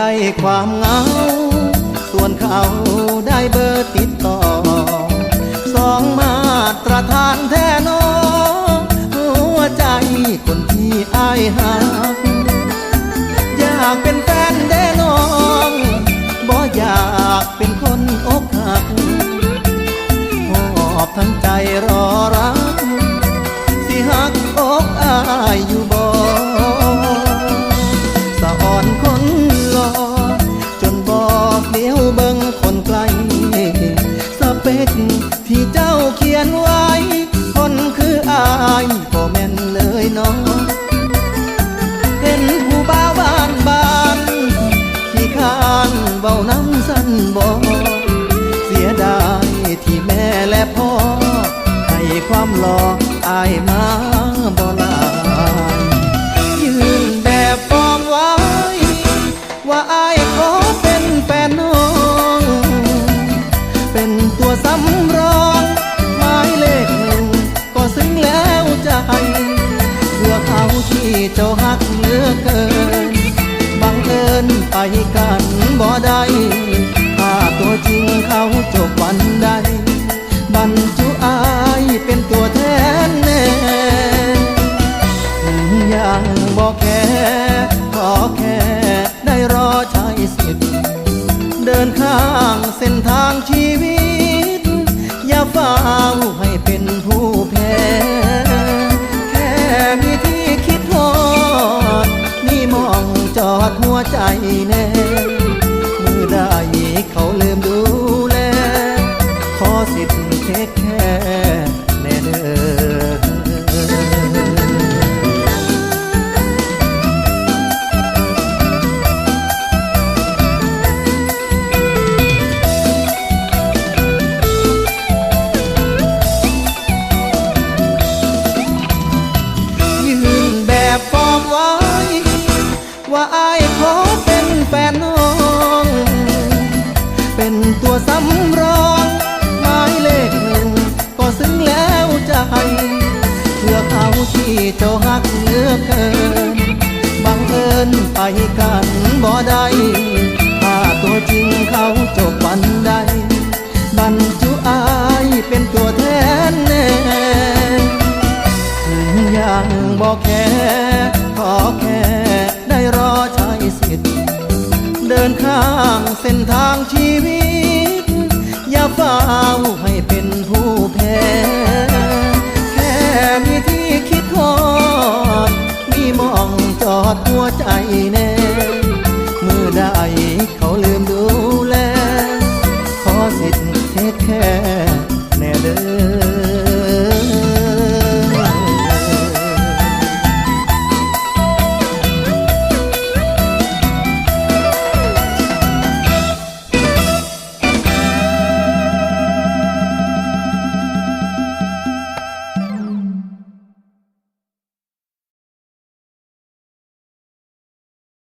ได้ความเหงา ส่วนเขาได้เบอร์ติดต่อ สองมาตรฐานแท้นอหัวใจคนที่อายหักอยากเป็นแฟน เปคที่เจ้าเขียนไว้คนคืออายบ่แม่นเลยน้องเป็นผู้บ้าบ้านบ้านขี้คร้านเบาน้ำสั้นบอกเสียดายที่แม่และพ่อให้ความหลอกอายมา ที่เจ้าหักเหลือเกิน บังเอิญไปกันบ่ได้ถ้าตัวจริงเขาจบวันใด บรรจุอายเป็นตัวแทนแน่ถึงยังบอกแค่ขอแค่ได้รอใช้สิทธิ์เดินข้างเส้นทางชีวิต ใจแน่ ที่เจ้าหักเหลือเกิน บังเอิญไปกันบ่ได้ถ้าตัวจริงเขาจบวันใด บรรจุอายเป็นตัวแทนแน่ถึงยังบอกแค่ขอแค่ได้รอใช้สิทธิ์ เดินข้างเส้นทางชีวิต อย่าเฝ้าให้เป็นผู้แพ้